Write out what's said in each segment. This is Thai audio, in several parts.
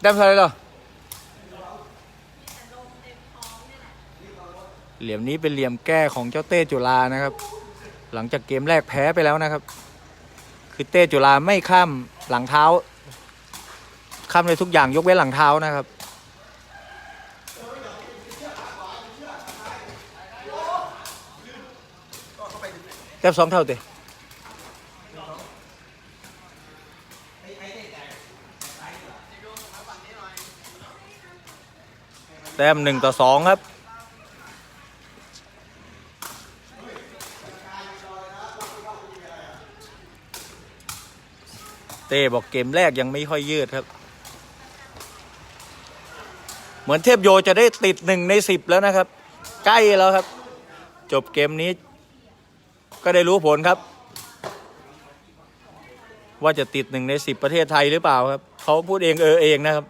แต้มเท่าไรเหรอเหลี่ยมนี้เป็นเหลี่ยมแก้ของเจ้าเต้จุฬานะครับ หลังจากเกมแรกแพ้ไปแล้วนะครับ คือเต้จุฬาไม่ข้ามหลังเท้า ข้ามเลยทุกอย่างยกเว้นหลังเท้านะครับแต้มสองเท่าเต้ แต้มหนึ่งต่อสองครับ เต้บอกเกมแรกยังไม่ค่อยยืดครับ เหมือนเทพโยจะได้ติดหนึ่งในสิบแล้วนะครับ ใกล้แล้วครับ จบเกมนี้ ก็ได้รู้ผลครับ ว่าจะติดหนึ่งในสิบประเทศไทยหรือเปล่าครับ เขาพูดเองเออเองนะครับ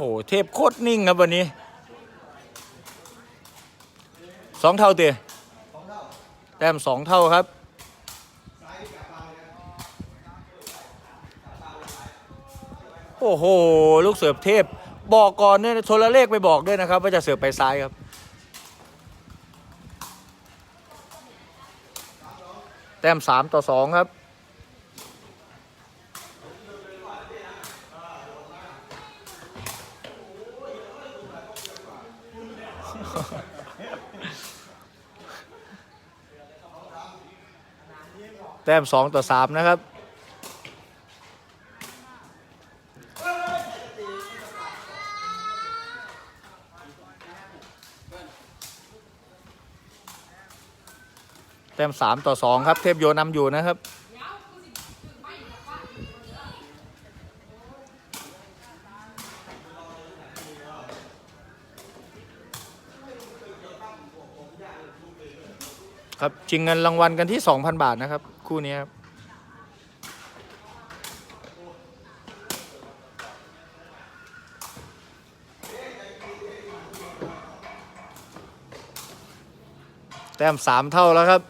โอ้โหเทพโคตรนิ่งครับวันนี้สองเท่าเตะแต้มสองเท่าครับ โอ้โห ลูกเสิร์ฟเทพ บอกก่อนเนี่ยโทรเลขไปบอกด้วยนะครับ ว่าจะเสิร์ฟไปซ้ายครับ แต้มสามต่อสองครับ ต้มสองต่อสามนะครับแต้มสามต่อสองครับ เทพโยนำอยู่นะครับครับชิงเงินรางวัลกันที่ 2,000 บาทนะครับ คู่นี้ครับแต้มสามเท่าแล้วครับ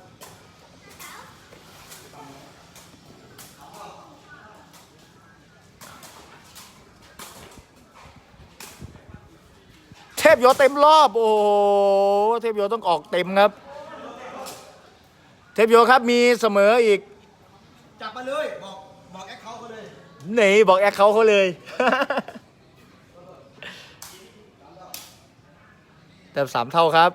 เทพโยเต็มรอบ โอ้โห เทพโยต้องออกเต็มครับ เทพโยครับมีเสมออีก จับมาเลย บอกบอกแอคเขาเขาเลยหนีบอกแอคเขาเขาเลย แต้มสามเท่าครับ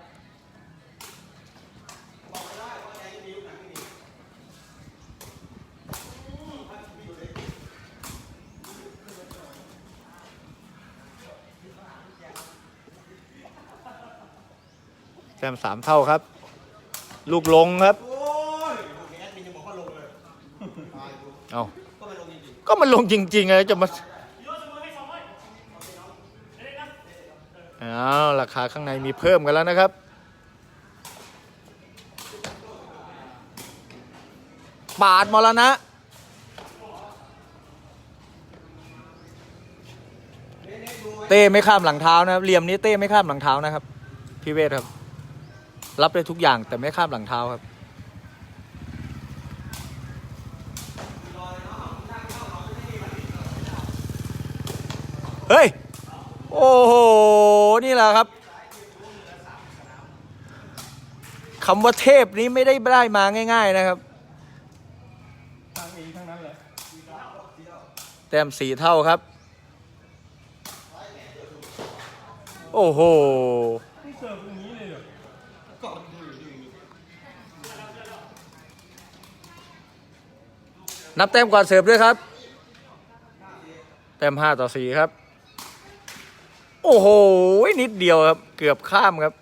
แต้มสามเท่าครับ ลูกลงครับ โอ้ยแอดมินยังบอกว่าลงเลยตายกู เอา ก็ไ็มันลงจริงๆเลยจะมาเอาราคาข้างในมีเพิ่มกันแล้วนะครับ ปาดมรณะเต้ไม่ข้ามหลังเท้านะครับเหลี่ยมนี้เต้ไม่ข้ามหลังเท้านะครับพี่เวทครับ รับได้ทุกอย่างแต่ไม่ข้ามหลังเท้าครับ เฮ้ย โอ้โห นี่ แหละครับคำว่าเทพนี้ไม่ได้ได้มาง่าย ๆนะครับเองทั้งนั้นเลยแต้มสี่เท่าครับ โอ้โหนับแต้มก่อนเสิร์ฟด้วยครับ แต้มห้าต่อสี่ครับ โอ้โห นิดเดียวครับ เกือบข้ามครับ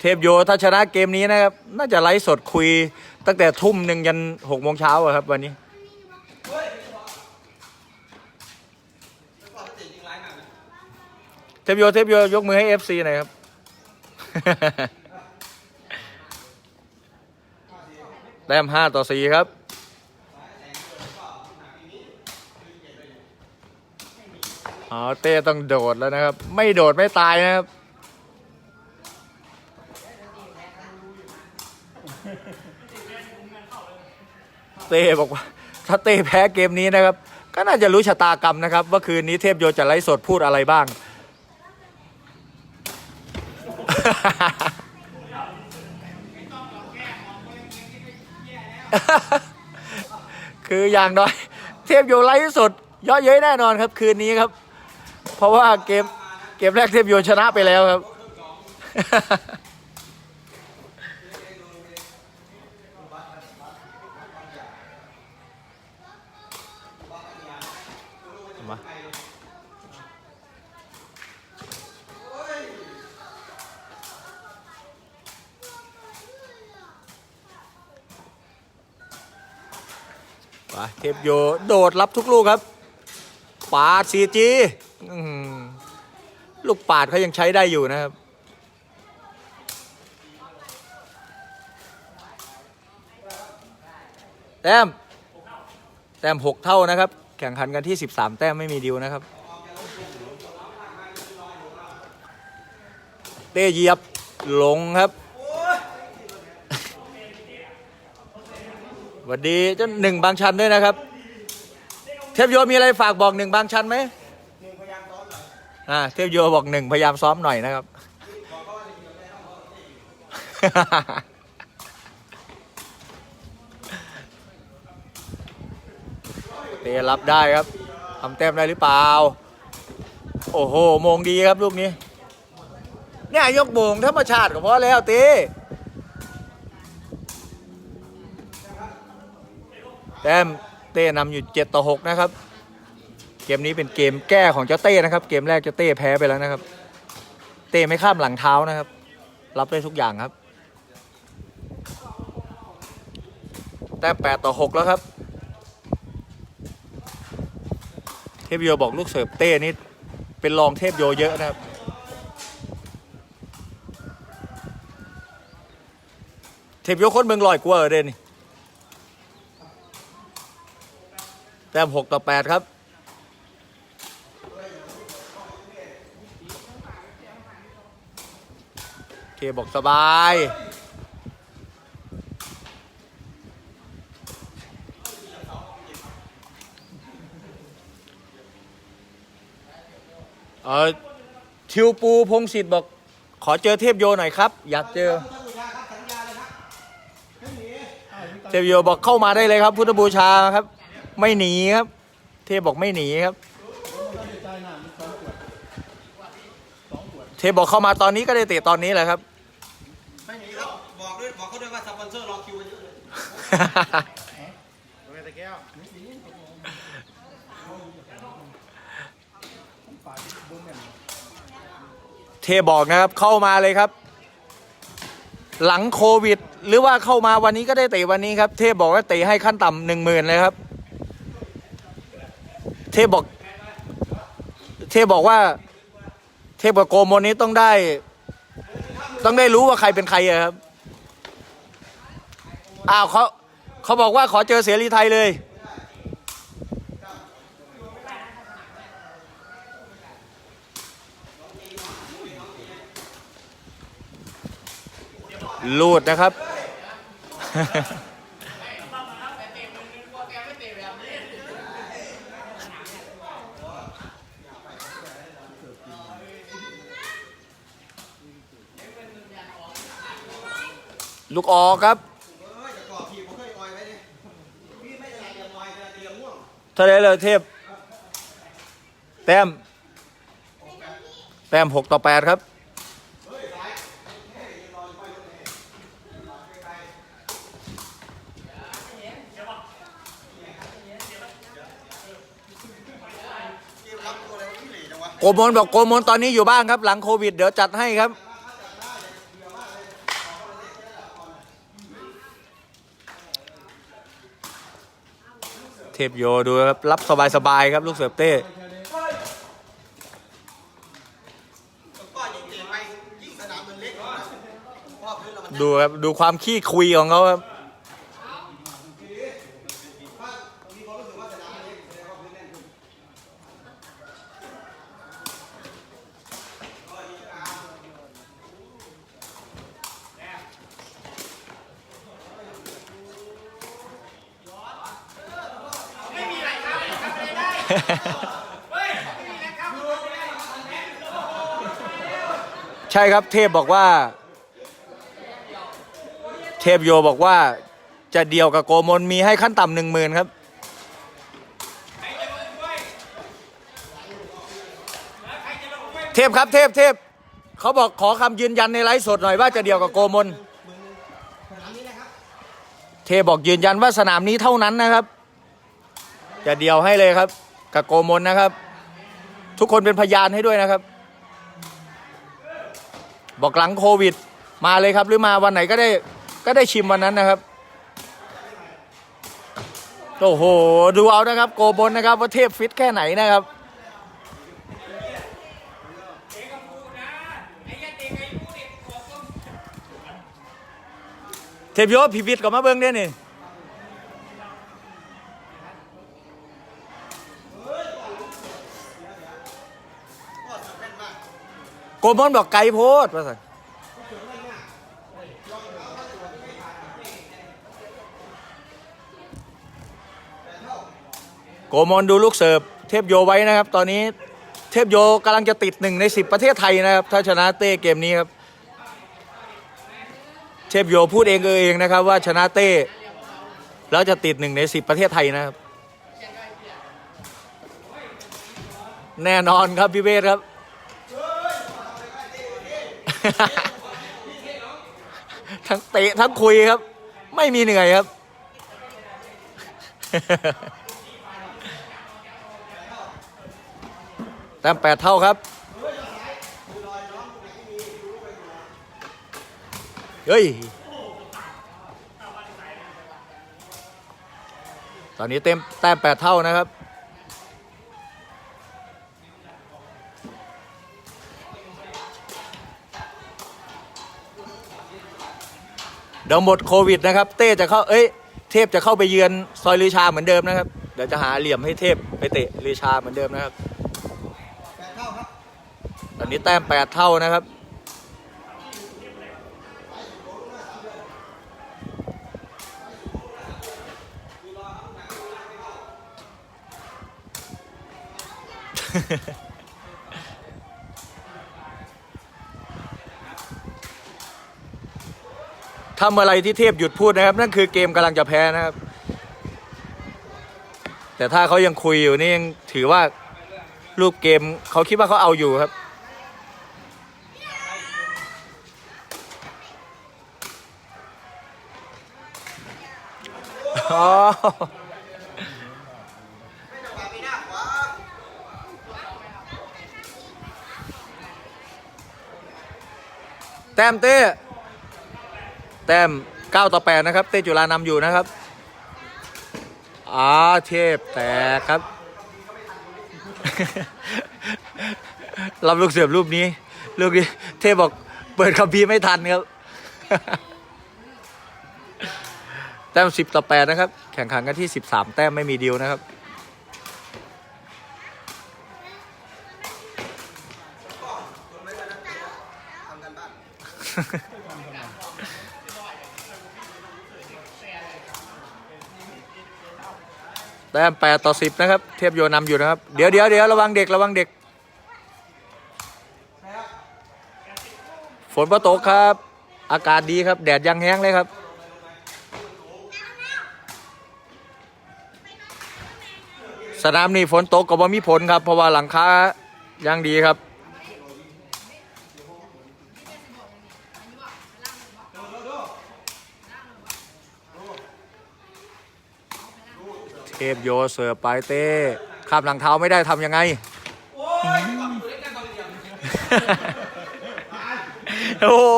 เทพโยถ้าชนะเกมนี้นะครับ น่าจะไลฟ์สดคุย ตั้งแต่ทุ่มหนึ่งยันหกโมงเช้าอะครับ วันนี้เทพโยเทพโยยกมือให้เอฟซีหน่อยครับ แต้มห้าต่อสี่ครับ อ๋อเต้ต้องโดดแล้วนะครับ ไม่โดดไม่ตายนะครับ เต้บอกว่า ถ้าเต้แพ้เกมนี้นะครับ ก็น่าจะรู้ชะตากรรมนะครับว่าคืนนี้เทพโยจะไลฟ์สดพูดอะไรบ้าง คืออย่างน้อย เทพโยไลฟ์สดเยอะเย้ยแน่นอนครับคืนนี้ครับ เพราะว่าเกมเกมแรกเทพโยชนะไปแล้วครับ มาเทพโยโดดรับทุกลูกครับปาดซีจี ลูกปาดเขายังใช้ได้อยู่นะครับ แต้ม แต้มหกเท่านะครับ แข่งขันกันที่13แต้มไม่มีดิวนะครับ เต้เหยียบลงครับสวัสดีเจ้าหนึ่งบางชันด้วยนะครับ เทพโยมีอะไรฝากบอกหนึ่งบางชันไหม อ่าเทพโยบอกหนึ่งพยายามซ้อมหน่อยนะครับ เตะรับได้ครับทำแต้มได้หรือเปล่า โอ้โหมงดีครับลูกนี้ เนี่ยยกโมงธรรมชาติก็พอแล้วเต้แต้มเต้นำอยู่7ต่อ6นะครับ เกมนี้เป็นเกมแก้ของเจ้าเต้นะครับ เกมแรกเจ้าเต้แพ้ไปแล้วนะครับ เต้ไม่ข้ามหลังเท้านะครับ รับได้ทุกอย่างครับ แต้ม8ต่อ6แล้วครับ เทพโยบอกลูกเสิร์ฟเต้นี่เป็นรองเทพโยเยอะนะครับเทพโยคนเมืองลอยกว่าเดนนี่แต้มหกต่อแปดครับ เค บอกสบาย เออทิวปูพงศิษฐ์บอก ขอเจอเทพโยหน่อยครับ อยากเจอ เทพโยบอกเข้ามาได้เลยครับ พุทธบูชาครับ ไม่หนีครับ เทพบอกไม่หนีครับ เทพบอกเข้ามาตอนนี้ก็ได้เตะตอนนี้แหละครับ เทพบอกนะครับเข้ามาเลยครับ หลังโควิด หรือว่าเข้ามาวันนี้ก็ได้เตะวันนี้ครับ เทพบอกว่าเตะให้ขั้นต่ำหนึ่งหมื่นเลยครับ เทพบอก เทพบอกว่า เทพกับโกโมนี้ต้องได้ ต้องได้รู้ว่าใครเป็นใครอะครับอ้าวเขา เขาบอกว่าขอเจอเสรีไทยเลยลูดนะครับ ลูกออครับ ท่าไรเลยเทพ แต้ม แต้มหกต่อแปดครับ โกมลบอกโกมลตอนนี้อยู่บ้านครับ หลังโควิด เดี๋ยวจัดให้ครับ เทพโยดูครับรับสบายๆครับลูกเสือเต้ก็ยิ่งเต้ดูครับดูความขี้คุยของเขาครับ มีความรู้สึกว่าสนามมันเล็กแสดงว่าพื้นแน่นขึ้น ใช่ครับเทพบอกว่า เทพโยบอกว่า จะเดียวกับโกมลมีให้ขั้นต่ำหนึ่งหมื่นครับเทพครับเทพเทพเขาบอกขอคำยืนยันในไลฟ์สดหน่อยว่าจะเดียวกับโกมลเทพบอกยืนยันว่าสนามนี้เท่านั้นนะครับ จะเดียวให้เลยครับ กับโกมลนะครับ ทุกคนเป็นพยานให้ด้วยนะครับ บอกหลังโควิด มาเลยครับ หรือมาวันไหนก็ได้ก็ได้ชิมวันนั้นนะครับโอ้โห ดูเอานะครับ โกบนนะครับ ว่าเทพฟิตแค่ไหนนะครับเทพโยพีฟิตก็มาเบิ้งเด้นี่ โกมลบอกไกลโพดว่าสันโกมลดูลูกเสิร์ฟเทพโยไว้นะครับ ตอนนี้เทพโยกำลังจะติดหนึ่งในสิบประเทศไทยนะครับ ถ้าชนะเต้เกมนี้ครับ เทพโยพูดเองเออเองนะครับ ว่าชนะเต้แล้วจะติดหนึ่งในสิบประเทศไทยนะครับ แน่นอนครับพี่เวทครับ ทั้งเตะทั้งคุยครับ ไม่มีเหนื่อยครับ แต้มแปดเท่าครับ เฮ้ย ตอนนี้เต็มแต้มแปดเท่านะครับ ดี๋ยวหมดโควิดนะครับ เต้จะเข้า เอ้ย เทพจะเข้าไปเยือนซอยลือชาเหมือนเดิมนะครับ เดี๋ยวจะหาเหลี่ยมให้เทพไปเตะลือชาเหมือนเดิมนะครับ ตอนนี้แต้มแปดเท่านะครับ ทำอะไรที่เทพหยุดพูดนะครับ นั่นคือเกมกำลังจะแพ้นะครับ แต่ถ้าเขายังคุยอยู่นี่ยังถือว่ารูปเกมเขาคิดว่าเขาเอาอยู่ครับ อ๋อแต้มเต้ แต้ม 9 ต่อ 8 นะครับ เต้จุฬานำอยู่นะครับอาเทพแตกครับ รับลูกเสือบรูปนี้ ลูกนี้ เทพบอกเปิดคัมภีร์ไม่ทันครับ แต้ม 10 ต่อ 8 นะครับ แข่งขันกันที่ 13 แต้มไม่มีดีลนะครับ แต้มแปดต่อสิบนะครับ เทียบโยนำอยู่นะครับ เดี๋ยวเดี๋ยวเดี๋ยวระวังเด็กระวังเด็ก ฝนประตกครับ อากาศดีครับ แดดยังแห้งเลยครับ สนามนี้ฝนตกก็บ่มีผลครับ เพราะว่าหลังคายังดีครับ ทพโยเสือไปเต้ข้ามหลังเท้าไม่ได้ทำยังไง โอ้โห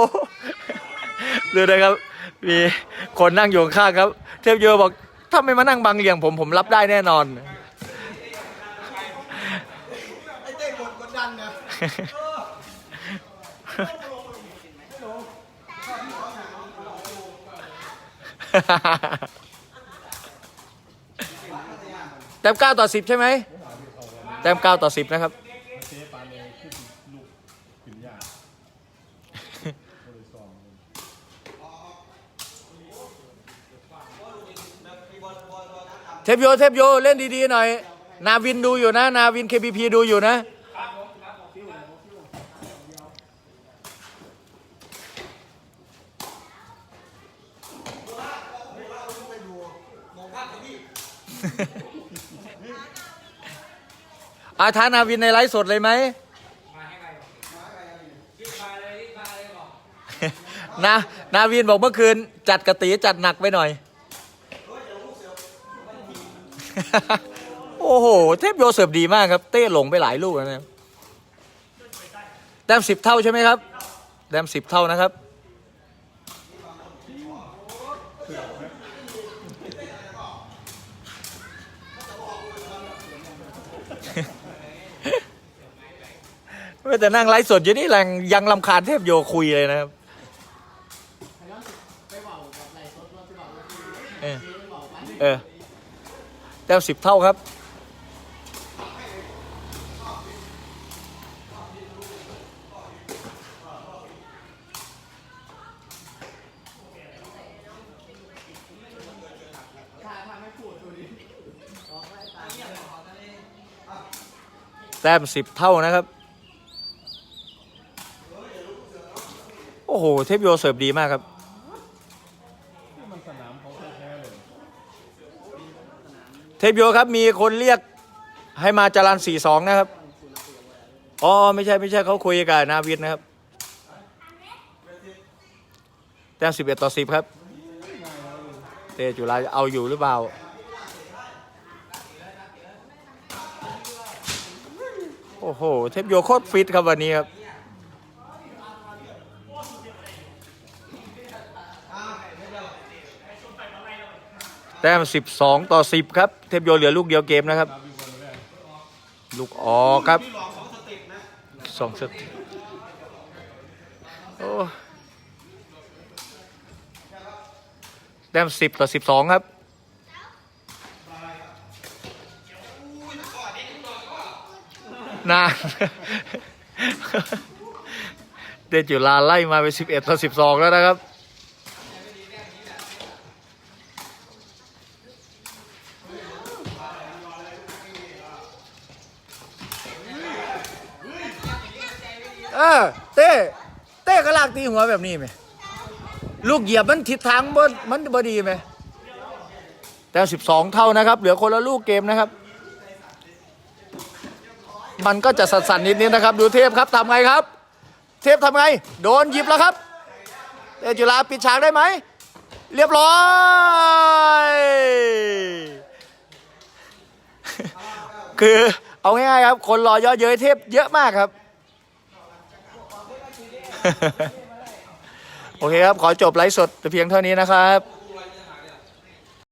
ดูนะครับ มีคนนั่งอยู่ข้างๆครับ เทพโยบอก ถ้าไม่มานั่งบังเหลี่ยงผมผมรับได้แน่นอนไอ้เต้กดกดดันนะ แต้มเก้าต่อสิบใช่ไหมแต้มเก้าต่อสิบนะครับเทปโยเทปโยเล่นดีๆหน่อย นาวินดูอยู่นะ นาวิน KPP ดูอยู่นะ อาทานาวินในไลฟ์สดเลยไหมนานาวินบอกเมื่อคืน จัดกระตีจัดหนักไปหน่อย โอ้โห เทพโยเสิร์ฟดีมากครับ เต้หลงไปหลายลูกแล้วนะครับแต้มสิบเท่าใช่ไหมครับแต้มสิบเท่านะครับ แต่นั่งไลฟ์สดอยู่นี่แรงยังลำคาญเทพโยคุยเลยนะครับเออเออแต้มสิบเท่าครับแต้มสิบเท่านะครับ อ้โห เทพโยเสิร์ฟดีมากครับ มันสนามเขาแท้ๆเลยเทพโยครับมีคนเรียกให้มาจรันสี่สองนะครับ อ๋อ ไม่ใช่ไม่ใช่เขาคุยกับนาวินนะครับ แต้มสิบเอ็ดต่อสิบครับ เตจุฬาเอาอยู่หรือเปล่า โอ้โห เทพโยโคตรฟิตครับวันนี้ครับ แต้มสิบสองต่อสิบครับ เทพโยเหลือลูกเดียวเกมนะครับ ลูกออกครับสองสเต็ปโอ้แต้มสิบต่อสิบสองครับนานเดจุฬาไล่มาไปสิบเอ็ดต่อสิบสองแล้วนะครับ เออเต้เต้ ก็ลากตีหัวแบบนี้ไหมลูกเหยียบมันทิศทางบนมันบดีไหมแต่สิบสองเท่านะครับ เหลือคนละลูกเกมนะครับ มันก็จะสั่นๆนิดๆนะครับ ดูเทพครับทำไงครับ เทพทำไง โดนหยิบแล้วครับเตจุฬาปิดฉากได้ไหม เรียบร้อยคือเอาง่ายๆครับ คนรอเยอะเย้ยเทพเยอะมากครับ โอเคครับ ขอจบไลฟ์สดแต่เพียงเท่านี้นะครับ